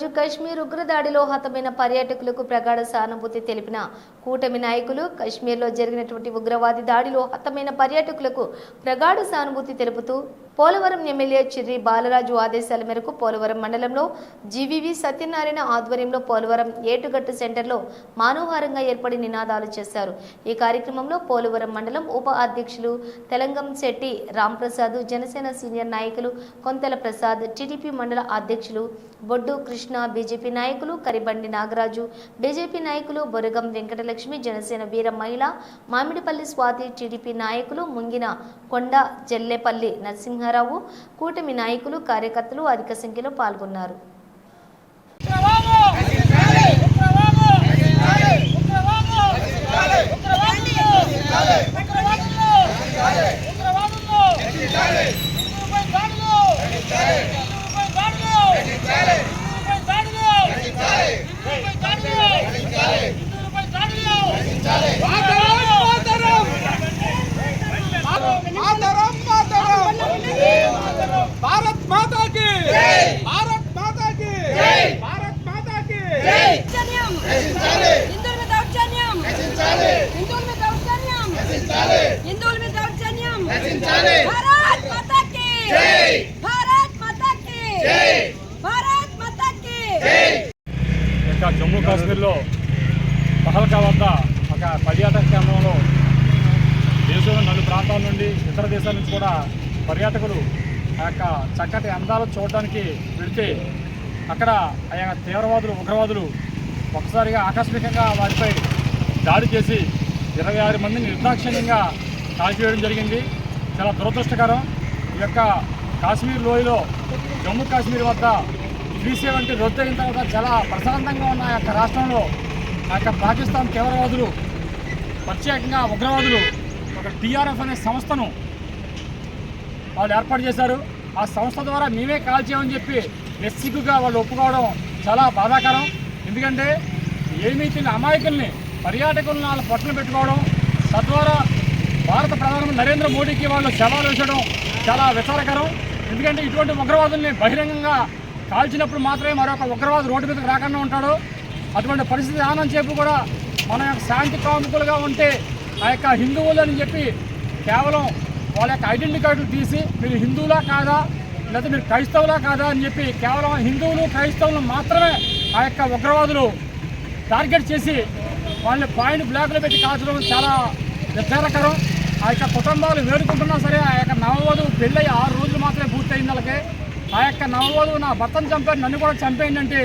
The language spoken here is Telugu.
రోజు కశ్మీర్ ఉగ్రదాడిలో హతమైన పర్యాటకులకు ప్రగాఢ సానుభూతి తెలిపిన కూటమి నాయకులు కశ్మీర్లో జరిగినటువంటి ఉగ్రవాది దాడిలో హతమైన పర్యాటకులకు ప్రగాఢ సానుభూతి తెలుపుతూ పోలవరం ఎమ్మెల్యే చిర్రి బాలరాజు ఆదేశాల మేరకు పోలవరం మండలంలో జీవీవి సత్యనారాయణ ఆధ్వర్యంలో పోలవరం ఏటుగట్టు సెంటర్లో మానవహారంగా ఏర్పడి నినాదాలు చేశారు. ఈ కార్యక్రమంలో పోలవరం మండలం ఉప అధ్యక్షులు తెలంగం శెట్టి రాంప్రసాద్ జనసేన సీనియర్ నాయకులు కొంతెల ప్రసాద్ టీడీపీ మండల అధ్యక్షులు బొడ్డు కృష్ణ బీజేపీ నాయకులు కరిబండి నాగరాజు బీజేపీ నాయకులు బొరగం వెంకటలక్ష్మి జనసేన వీర మహిళ మామిడిపల్లి స్వాతి టీడీపీ నాయకులు ముంగిన కొండ జల్లేపల్లి నరసింహారావు కూటమి నాయకులు కార్యకర్తలు అధిక సంఖ్యలో పాల్గొన్నారు. యొక్క జమ్మూ కాశ్మీర్లో పహల్కా వద్ద ఒక పర్యాటక కేంద్రంలో దేశంలో నలుగు ప్రాంతాల నుండి ఇతర దేశాల నుంచి కూడా పర్యాటకులు ఆ యొక్క చక్కటి అందాలు చూడడానికి వెళితే అక్కడ ఆ యొక్క తీవ్రవాదులు ఉగ్రవాదులు ఒకసారిగా ఆకస్మికంగా వారిపై దాడి చేసి ఇరవై ఆరు మందిని నిర్దాక్షిణ్యంగా కాల్చివేయడం జరిగింది. చాలా దురదృష్టకరం. ఈ యొక్క కాశ్మీర్ లోయలో జమ్మూ కాశ్మీర్ వద్ద బీసీ వంటి రద్దు అయిన తర్వాత చాలా ప్రశాంతంగా ఉన్న ఆ యొక్క రాష్ట్రంలో. ఆ యొక్క పాకిస్తాన్ తీవ్రవాదులు ప్రత్యేకంగా ఉగ్రవాదులు ఒక టీఆర్ఎఫ్ అనే సంస్థను వాళ్ళు ఏర్పాటు చేశారు. ఆ సంస్థ ద్వారా మేమే కాల్చేయమని చెప్పి నిస్సిగ్గుగా వాళ్ళు ఒప్పుకోవడం చాలా బాధాకరం. ఎందుకంటే ఏమీ తిన్న అమాయకుల్ని పర్యాటకులను వాళ్ళ పొట్టలు పెట్టుకోవడం తద్వారా భారత ప్రధానమంత్రి నరేంద్ర మోడీకి వాళ్ళు సవాలు వేసడం చాలా విచారకరం. ఎందుకంటే ఇటువంటి ఉగ్రవాదుల్ని బహిరంగంగా కాల్చినప్పుడు మాత్రమే మరొక ఉగ్రవాదు రోడ్డు మీదకి రాకుండా ఉంటాడు. అటువంటి పరిస్థితి ఆనం చెప్పి కూడా మన యొక్క శాంతి కాముకులుగా ఉంటే ఆ యొక్క హిందువులు అని చెప్పి కేవలం వాళ్ళ యొక్క ఐడెంటిటీ కార్డులు తీసి మీరు హిందువులా కాదా లేదా మీరు క్రైస్తవులా కాదా అని చెప్పి కేవలం హిందువులు క్రైస్తవులు మాత్రమే ఆ యొక్క ఉగ్రవాదులు టార్గెట్ చేసి వాళ్ళని పాయింట్ బ్లాక్లో పెట్టి కాల్చడం చాలా నిర్ధారకరం. ఆ యొక్క కుటుంబాలు వేడుకుంటున్నా సరే ఆ యొక్క నవవధువు పెళ్ళి ఆరు రోజులు మాత్రమే పూర్తయింది వాళ్ళకి. ఆ యొక్క నవవధువు నా భర్తను చంపాడు నన్ను కూడా చంపేయండి అంటే